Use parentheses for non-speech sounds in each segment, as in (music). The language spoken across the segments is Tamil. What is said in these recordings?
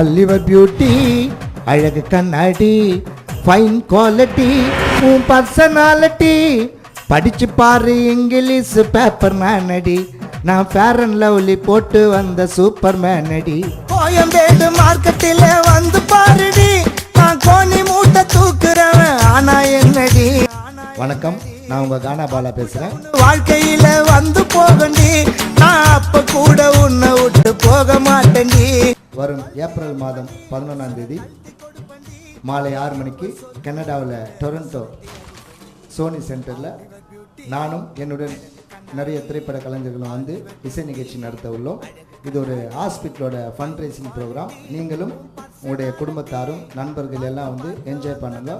ஆல் யுவர் பியூட்டி அழகு கண்ணாடி ஃபைன் குவாலிட்டி உன் பர்சனாலிட்டி படிச்சு பாரு இங்கிலீஷ் பேப்பர் மேனடி நான் ஃபேர் அண்ட் லவ்லி போட்டு வந்த சூப்பர் மேனடி கோயம்பேடு மார்க்கெட்டில் வந்து பாருடி. நான் கோணி மூட்டை தூக்குறவன் ஆனா என்னடி? வணக்கம் நான் உங்க கானா பாலா பேசுறேன். வாழ்க்கையில வந்து போகண்டி. நான் அப்ப கூட உன்னை விட்டு போக மாட்டேன்டி. வரும் ஏப்ரல் மாதம் பதினொன்றாம் தேதி மாலை ஆறு மணிக்கு கனடாவில் டொரண்டோ சோனி சென்டரில் நானும் என்னுடன் நிறைய திரைப்பட கலைஞர்களும் வந்து இசை நிகழ்ச்சி நடத்த உள்ளோம். இது ஒரு ஹாஸ்பிட்டலோட ஃபண்ட் ரைசிங் ப்ரோக்ராம் நீங்களும் உங்களுடைய குடும்பத்தாரும் நண்பர்கள் எல்லாம் வந்து என்ஜாய் பண்ணுங்க.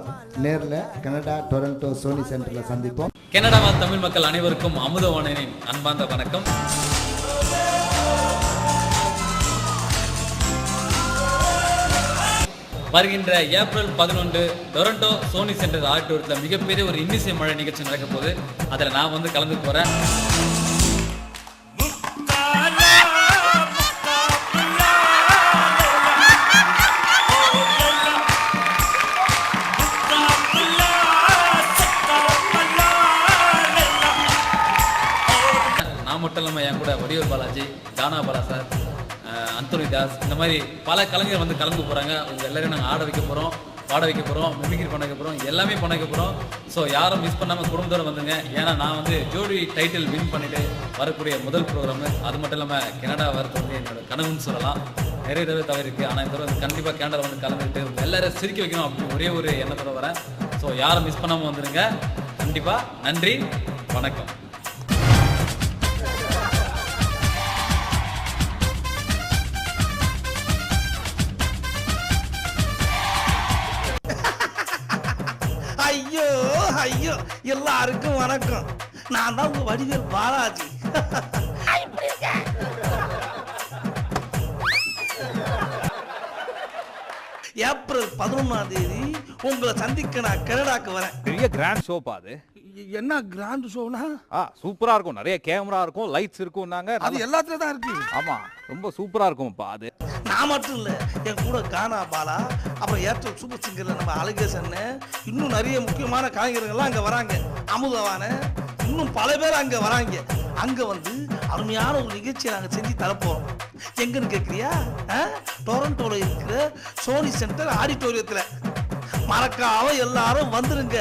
நேரில் கனடா டொரண்டோ சோனி சென்டரில் சந்திப்போம். கனடா தமிழ் மக்கள் அனைவருக்கும் அமுதவாணனின் அன்பார்ந்த வணக்கம். வருகின்ற ஏப்ரல் பதினொன்று டொரண்டோ சோனி சென்டர் ஆடிட்டோரியத்தில் மிகப்பெரிய ஒரு இன்னிசை மழை நிகழ்ச்சி நடக்க போகுது. அதில் நான் வந்து கலந்து போகிறேன் நான் மட்டும் இல்லாமல் என் கூட வடிவேல் பாலாஜி தானா பாலா சார் அஹ் தாஸ். இந்த மாதிரி பல கலைஞர் வந்து கலந்து போகிறாங்க உங்கள் எல்லாரையும் நாங்கள் ஆட வைக்க போகிறோம் பாட வைக்க போகிறோம் மிமிக்ரி பண்ண வைக்க போகிறோம் எல்லாமே பண்ண வைக்க போகிறோம் ஸோ யாரும் மிஸ் பண்ணாமல் குடும்பத்தோடு வந்துங்க ஏன்னா நான் வந்து ஜோடி டைட்டில் வின் பண்ணிட்டு வரக்கூடிய முதல் ப்ரோக்ராமு அது மட்டும் இல்லாமல் கனடா வரது வந்து என்னோட கனவுன்னு சொல்லலாம். நிறைய தடவை தவிர இருக்குது ஆனால் இந்த தடவை கண்டிப்பாக கேனடா வந்து கலந்துக்கிட்டு எல்லாரும் சிரிக்க வைக்கணும் அப்படின்னு ஒரே ஒரு எண்ணத்தோட வரேன். ஸோ யாரும் மிஸ் பண்ணாமல் வந்துடுங்க கண்டிப்பாக நன்றி வணக்கம். ஐயோ எல்லாருக்கும் வணக்கம். நான் தான் உங்க வடிவேல் பாலாஜி. ஏப்ரல் பதினொன்னாம் தேதி உங்களை சந்திக்க நான் கனடாக்கு வரேன். பெரிய கிராண்ட் ஷோப்பா அது. என்ன கிராண்ட் ஷோனா ஆ சூப்பரா இருக்கும். நிறைய கேமரா இருக்கும் லைட்ஸ் இருக்கும்னாங்க. அது நல்லா- எல்லாத்துலயும் தான் இருக்கு. ஆமா ரொம்ப சூப்பரா இருக்கும்ப்பா அது. நான் மட்டும் இல்லை என் கூட கானா பாலா அப்புறம் ஏற்ற சூப்பர் சிங்கரில் நம்ம அழகேசன் இன்னும் நிறைய முக்கியமான கலைஞர்கள்லாம் அங்கே வராங்க. அமுதவான இன்னும் பல பேர் அங்கே வராங்க. அங்கே வந்து அருமையான ஒரு நிகழ்ச்சியை நாங்கள் செஞ்சு தரப்போகிறோம் எங்கன்னு கேட்குறியா ஆ? இருக்கிற சோனி சென்டர் ஆடிட்டோரியத்தில். மறக்காம எல்லாரும் வந்துருங்க.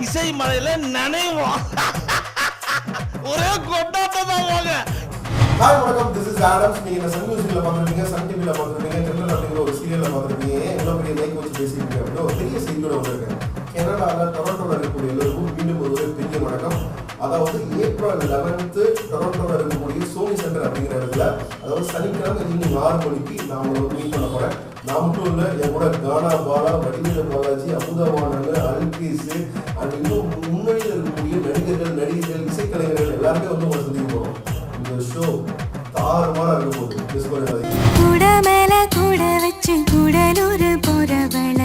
இசை மலையில நினைவோம். (laughs) ஒரே கொண்டாட்டம் தான் வாங்க. ஹாய் வணக்கம். திஸ் இஸ் ஆடம்ஸ் நீங்க இந்த சன் மியூசிக்ல பார்த்துருப்பீங்க? சன் டிவில பார்த்துருப்பீங்க? திருநெல் அப்படிங்கிற ஒரு சீரியல்ல பார்த்துருப்பீங்க? எவ்வளவு பெரிய மைக் வச்சு பேசியிருக்கீங்க அப்படின்னு ஒரு பெரிய செய்தியோட வந்திருக்கேன் கனடாவில் டொரண்டோல இருக்கக்கூடிய எல்லோருக்கும் மீண்டும் ஒரு பெரிய வணக்கம். அதாவது ஏப்ரல் லெவன்த்து டொரண்டோல இருக்கக்கூடிய சோனி சென்டர் அப்படிங்கிற இடத்துல அதாவது சனிக்கிழமை இன்னும் ஆறு மணிக்கு நான் உங்களுக்கு மீட் பண்ண போறேன். நான் மட்டும் இல்லை என் கூட கானா பாலா வடிவேல பாலாஜி அமுதவானன் அல்கீஸ் அண்ட் இன்னும் முன்னணியில் இருக்கக்கூடிய நடிகர்கள் நடிகைகள் இசைக்கலைஞர்கள் எல்லாருமே வந்து ஷோ தாறுமாறா இருக்க போகுது மிஸ் பண்ணிடாதீங்க. கூட மேல கூட வச்சு கூடலூர் போறவள.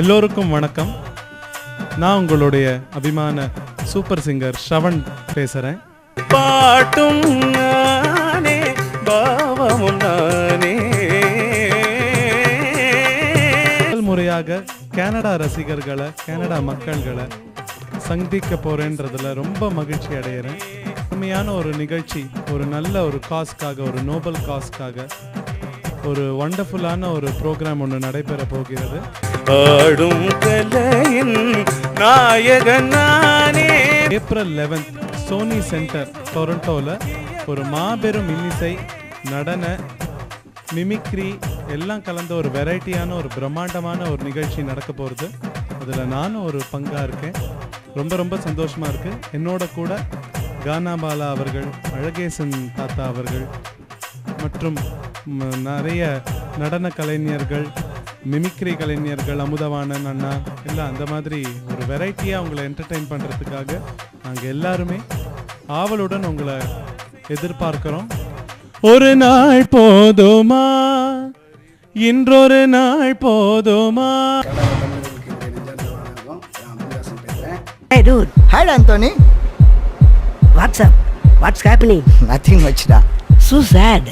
எல்லோருக்கும் வணக்கம். நான் உங்களுடைய அபிமான சூப்பர் சிங்கர் ஷ்ரவன் பேசுகிறேன் பாட்டும் நானே பாவமும் நானே. முதல் முறையாக கனடா ரசிகர்களை கனடா மக்கள்களை சந்திக்க போறேன்றதுல ரொம்ப மகிழ்ச்சி அடைகிறேன் உண்மையான ஒரு நிகழ்ச்சி ஒரு நல்ல ஒரு காஸ்க்காக ஒரு நோபல் காஸ்க்காக ஒரு வண்டர்ஃபுல்லான ஒரு ப்ரோக்ராம் ஒன்று நடைபெற போகிறது. ஆடும் கலையின் நாயகன் நானே ஏப்ரல் லெவன்த் சோனி சென்டர் டொரண்டோவில் ஒரு மாபெரும் இன்னிசை நடன மிமிக்ரி எல்லாம் கலந்த ஒரு வெரைட்டியான ஒரு பிரம்மாண்டமான ஒரு நிகழ்ச்சி நடக்க போகிறது அதில் நானும் ஒரு பங்காக இருக்கேன். ரொம்ப ரொம்ப சந்தோஷமாக இருக்குது என்னோட கூட கானாபாலா அவர்கள் அழகேசன் தாத்தா அவர்கள் மற்றும் நிறைய நடன கலைஞர்கள் மிமிக்ரி கலைஞர்கள் அமுதவாணன் அண்ணா எல்லாம் அந்த மாதிரி ஒரு வெரைட்டியாக உங்களை என்டர்டெயின் பண்ணுறதுக்காக நாங்கள் எல்லாருமே ஆவலுடன் உங்களை எதிர்பார்க்குறோம். ஒரு நாள் போதுமா? இன்றொரு நாள் போதுமா? Hi what's up? What's happening? Nothing வச்சுடா So sad.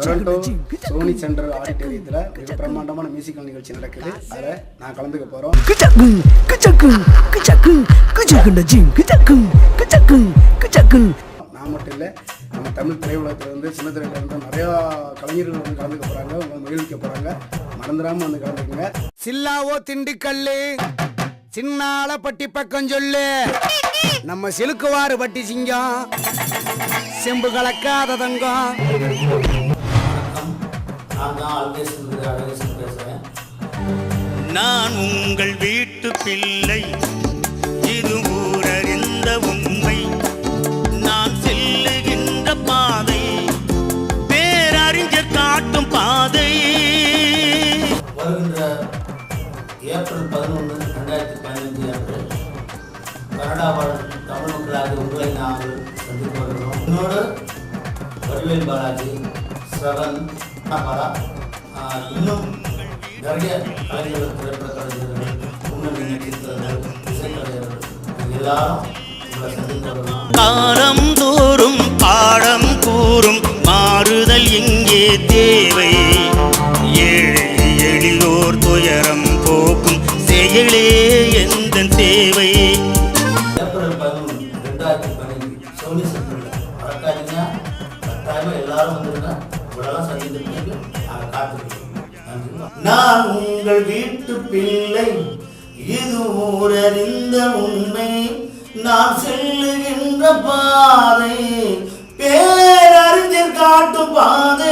Toronto Sony central ஆடிட்டோரியத்தில் மிக பிரம்மாண்டமான மியூசிக்கல் நிகழ்ச்சி நடக்குது. அதில் நான் கலந்துக்க போகிறோம். நான் மட்டும் இல்லை நம்ம தமிழ் திரையுலகத்துல இருந்து சின்ன திரையில இருந்து நிறையா கலைஞர்கள் வந்து கலந்துக்க போகிறாங்க உங்களை மகிழ்விக்க போகிறாங்க மறந்துடாமல் வந்து கலந்துக்குங்க. சில்லாவோ திண்டுக்கல்லு சின்னால பட்டி பக்கம் சொல்லு. நம்ம சிலுக்குவாறு பட்டி சிங்கம் செம்பு கலக்காத தங்கம். உங்கள் வீட்டு பிள்ளை. இது ஊரறிந்த உண்மை. நான் செல்லுகின்ற பாதை. பேரறிஞர் காட்டும் பாதை. வருகின்ற ஏப்ரல் பதினொன்று ரெண்டாயிரத்தி பதினஞ்சு அன்று கனடா வாழ் தமிழ் மக்களாக உங்களை நாங்கள் சந்தித்து வருகிறோம். என்னோடு வடிவேல் பாலாஜி சரண் பாலா இன்னும் நிறைய கலைஞர்கள் திரைப்பட கலைஞர்கள் முன்னணி நடித்தவர்கள் இசைக்கலைஞர்கள். எல்லாரும் சந்தித்து காலம் தோறும் பாடம் கூறும் மாறுதல் இங்கே தேவை. ஏழை எளியோர் துயரம் போக்கும் செயலே எந்த சேவை ஏப்ரல் பதினொன்று ரெண்டாயிரத்தி பதினஞ்சு நான் உங்கள் வீட்டு பிள்ளை. இது ஊரறிந்த உண்மை. நான் செல்லுகின்ற பாதை. பேரறிஞர் காட்டும் பாதை.